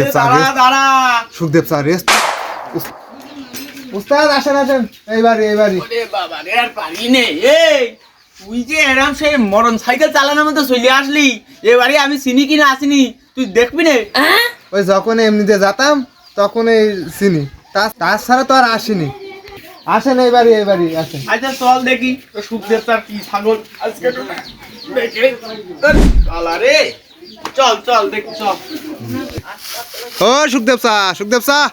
সুখদেব দাঁড়া Sukhdev sir rest উস্তাদ আসেন আসেন। এইবারই এইবারই বাবা রে আর পারি নে। এই তুই যে এরম সেই মরণ সাইকেল চালানোর মতো চলে আসলি এবারে আমি চিনি কিনা আসিনি তুই দেখবি নে। ওই যখন এমনিতে যেতাম তখন এই চিনি। তা- তাছাড়া তো আর আসিনি। আসেন এইবারই এইবারই আসেন। আচ্ছা চল দেখি তো সুখদেব তার কি ছাগল আজকে একটু দেখে কালা রে। চল চল দেখি চল। ও সুখদেব স্যার সুখদেব স্যার।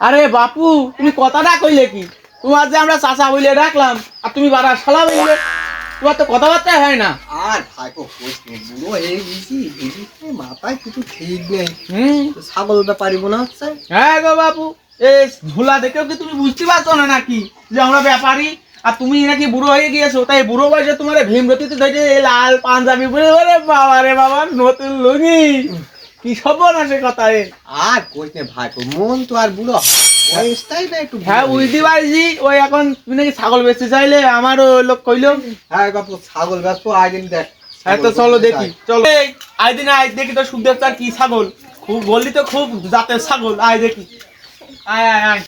আরে বাপু তুমি কথাটা কইলে কি? তোমার যে আমরা চাচা বইলে ডাকলাম আর তুমি বারা শালা বললে তোমার তো কথাবার্তা হয় না। আর বুড়ো হয়ে গেছি এদিকে মাথায় কিছু ঠিক নেই। হুম। ছাগলটা পারিব না হচ্ছে? হ্যাঁ গো বাপু এই ঝুলা দেখেও কি তুমি বুঝতে পারছ না নাকি যে আমরা ব্যাপারী? আর তুমি নাকি বুড়ো হয়ে গিয়েছো তাই বুড়ো বয়সে তোমার ভীমরতিতে ধরে এই লাল পাঞ্জাবি পরে ওরে বাবা রে বাবা নতুন লুঙ্গি। কি সব না সে কথা এ? আর কোচ নেই ভাই মন তো আর বুড়ো বয়সটাই না একটু হ্যাঁ বুঝতে পারছি ওই এখন তুমি নাকি ছাগল বেচতে চাইলে? আমারও লোক কইলো। হ্যাঁ বাপু ছাগল ব্যস্ত আইদিন দেখ। হ্যাঁ তো চলো দেখি চলো। এই আয় দিন আয় দেখি তো সুখদেব তার কি ছাগল। খুব বললি তো খুব জাতের ছাগল। আয় দেখি। আয় আয় আয়।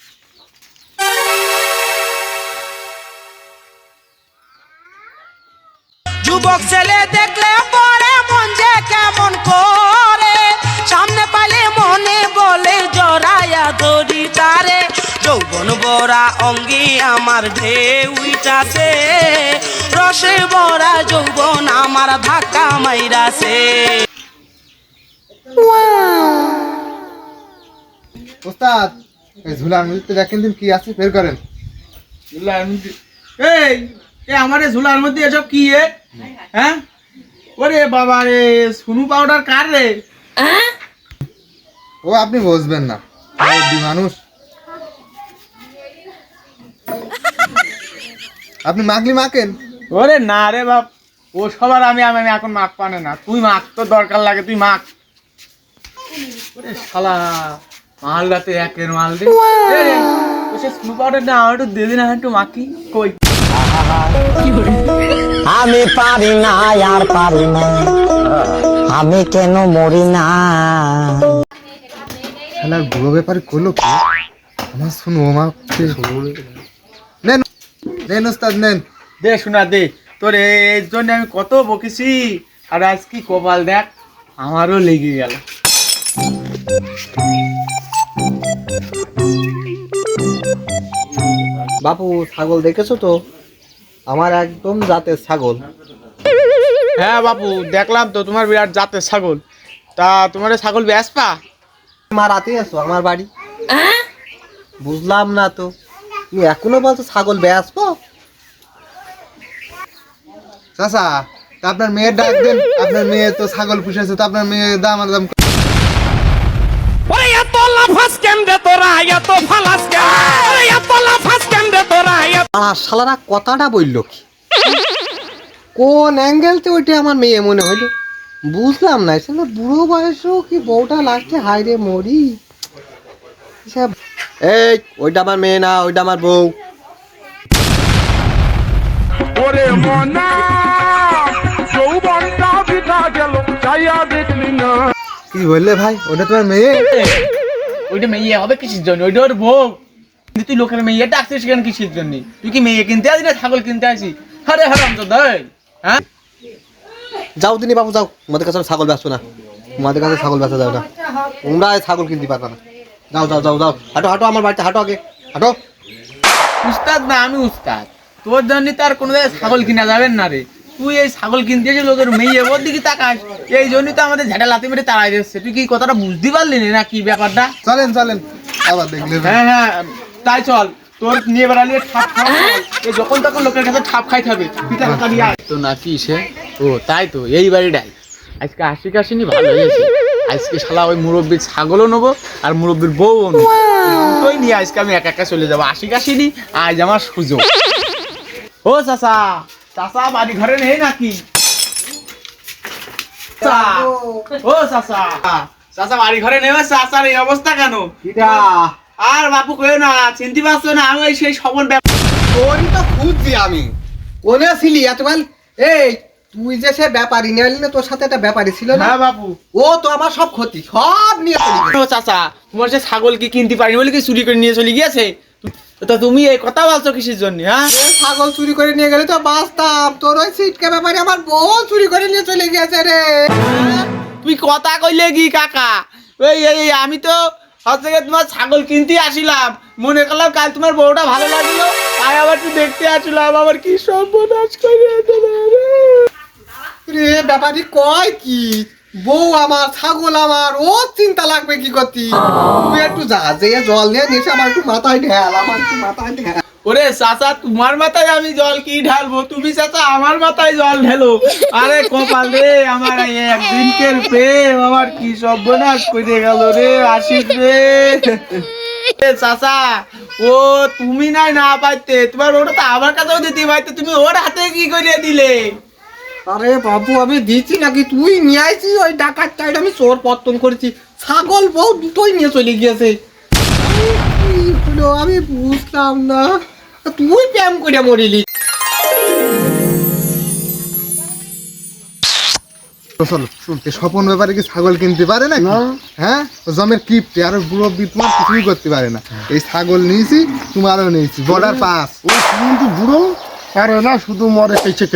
যুবক ছেলে দেখলে পরে মন যে কেমন করে। সামনে পালে মনে বলে জড়াইয়া ধরি তারে যৌবন বরা অঙ্গি আমার ঢেউ উইটাছে রসে বরা যৌবন আমার ধাক্কা মাইরাছে। উস্তাদ এই ঝুলার মধ্যে দেখেন দিন কি আছে বের করেন। ঝুলার মধ্যে এই এ আমার ঝুলার মধ্যে এসব কি এ? হ্যাঁ? ওরে বাবা রে সুনু পাউডার কার রে? ও আপনি বুঝবেন না। মানুষ। আপনি মাগলি মাকেন ওরে না রে বাপ ও সবার আমি আমি এখন মাখ পানে না। তুই মাখ তোর দরকার লাগে তুই মাখ। ওরে শালা মালটাতে একের মাল রে ও সে স্নু পাউডার না আমার একটু দিয়ে দিন আমি একটু মাখি কই? আমি পারি না আর পারি না। আমি কেন মরি না? শালার বুড়ো ব্যাপারে করল কি? আমার শুনো মা নেন নেন উস্তাদ নেন। দে শোনা দে। তোর এই জন্য আমি কত বকেছি আর আজ কি কপাল দেখ আমারও লেগে গেল। বাপু ছাগল দেখেছ তো? আমার একদম জাতের ছাগল। হ্যাঁ বাপু দেখলাম তো তোমার বিরাট জাতের ছাগল। তা তোমার ছাগল বেসপা মা রাতে আছো আমার বাড়ি। বুঝলাম না তো। তুমি এখনও বলছো ছাগল বেসবো চাচা তা আপনার মেয়ের ডাক দেন। আপনার মেয়ে তো ছাগল পুষেছে তো আপনার মেয়ের দাম আর দাম লাফাস কেমনে তোরা? এত ফালাস কেমনে এত লাফাস কেমনে তোরা? আর শালারা কথাটা বলল কি? কোন অ্যাঙ্গেলতে ওইটা আমার মেয়ে মনে হইল? বুঝলাম না সে না বুড়ো বয়সেও কি বউটা লাগছে হাই রে মরি এই ওইটা আমার মেয়ে না ওইটা আমার বউ। ওরে মনা যৌবনটা গেল চাইয়া দেখলি না। কি বললে ভাই? ওটা তোমার মেয়ে? ওইটা মেয়ে হবে কিসের জন্য? ওইটা ওর ভোগ কিন্তু তুই লোকের মেয়ে ডাকছিস কেন কিসের জন্য? তুই কি মেয়ে কিনতে আসি না ছাগল কিনতে আসি আরে হারাম তো হ্যাঁ? যাও তিনি বাবু যাও। তোমাদের কাছে ছাগল বেচো না। তোমাদের কাছে ছাগল বেচা যাও না। তোমরা ছাগল কিনতে পারবে না। যাও যাও যাও যাও। হাঁটো হাঁটো আমার বাড়িতে হাঁটো আগে। হাঁটো। উস্তাদ না আমি উস্তাদ। তোর জন্য তো আর কোনো ছাগল কিনা যাবেন না রে। তুই এই ছাগল কিনতে এসে লোকের মেয়ে ওর দিকে তাকাস। এই জন্যই তো আমাদের ঝাঁটা লাতি মেরে তাড়াই দিচ্ছে তুই কি কথাটা বুঝতে পারলি না কি ব্যাপারটা? চলেন চলেন। আবার দেখলে হ্যাঁ হ্যাঁ তাই চল। তোর নিয়ে বেড়ালে ঠাপ খাওয়া এই যখন তখন লোকের কাছে খাতা দিয়ে তো নাকি সে? ও তাই তো এই বাড়িটাই। আজকে আশি কাশিনি ভালো হয়েছে। আজকে শালা ওই মুরব্বীর ছাগলও নেব আর মুরব্বীর বউও নেব। দুটোই নিয়ে আজকে আমি একা একা চলে যাব। আশি কাশিনি আজ আমার সুযোগ। ও চাচা। চাচা বাড়ি ঘরে নেই নাকি? ও চাচা। চাচা বাড়ি ঘরে নেবে চাচার এই অবস্থা কেন? আর বাপু কইও না চিনতে পারছ না আমি সেই সবন তোরই তো খুঁজছি আমি। কোনে ছিলি এই তুই যে সে ব্যাপারী নিয়ে এলি না তোর সাথে একটা ব্যাপারী ছিল না? হ্যাঁ বাবু ও তো আমার সব ক্ষতি সব নিয়ে চলে চাচা তোমার সে ছাগল কি কিনতে পারিনি বলে কি চুরি করে নিয়ে চলে গিয়েছে? তো তুমি এই কথা বলছো কিসের জন্য হ্যাঁ? ছাগল চুরি করে নিয়ে গেলে তো বাঁচতাম। তোর ওই সিটকে ব্যাপারে আমার বউ চুরি করে নিয়ে চলে গিয়েছে রে। তুই কথা কইলে কি কাকা? ওই এই আমি তো হচ্ছে গিয়ে তোমার ছাগল কিনতে আসিলাম। মনে করলাম কাল তোমার বউটা ভালো লাগল তাই আবার তুই দেখতে আসলাম। আবার কি সর্বনাশ করে। রে ব্যাপারী কয় কি? বউ আমার, ছাগল আমার, ও চিন্তা লাগবে কি করতি? তুই একটু যা যে জল নিয়ে নিয়েছে আমার একটু মাথায় ঢেল, আমার একটু মাথায় ঢেল। ওরে চাচা, তোমার মাথায় আমি জল কি ঢালবো? তুমি চাচা, আমার মাথায় জল ঢেলো। আরে কপাল রে, আমার একদিনকের প্রেম, আমার কি সর্বনাশ করে গেল রে, আশিস রে। চাচা, ও তুমি নাই না পাইতে, তোমার ওটা তো আমার কাছেও দিতে পারতে তুমি ওর হাতে কি করে দিলে? আরে বাবু আমি দিচ্ছি নাকি? তুই নিয়ে আইছি ওই ডাকাত চাইড আমি চোর পত্তন করেছি। ছাগল বউ দুটোই নিয়ে চলে গিয়েছে। আমি বুঝলাম না। তুই প্রেম করে মরিলি। স্বপন ব্যাপারে কি ছাগল কিনতে পারে না। হ্যাঁ? জমের কিপ্টে আর বুড়ো কিছুই করতে পারে না। এই ছাগল নিয়েছি তোমারও নিয়েছি বর্ডার পাস। ও কিন্তু বুড়ো। পারে না শুধু মরে খেয়েছে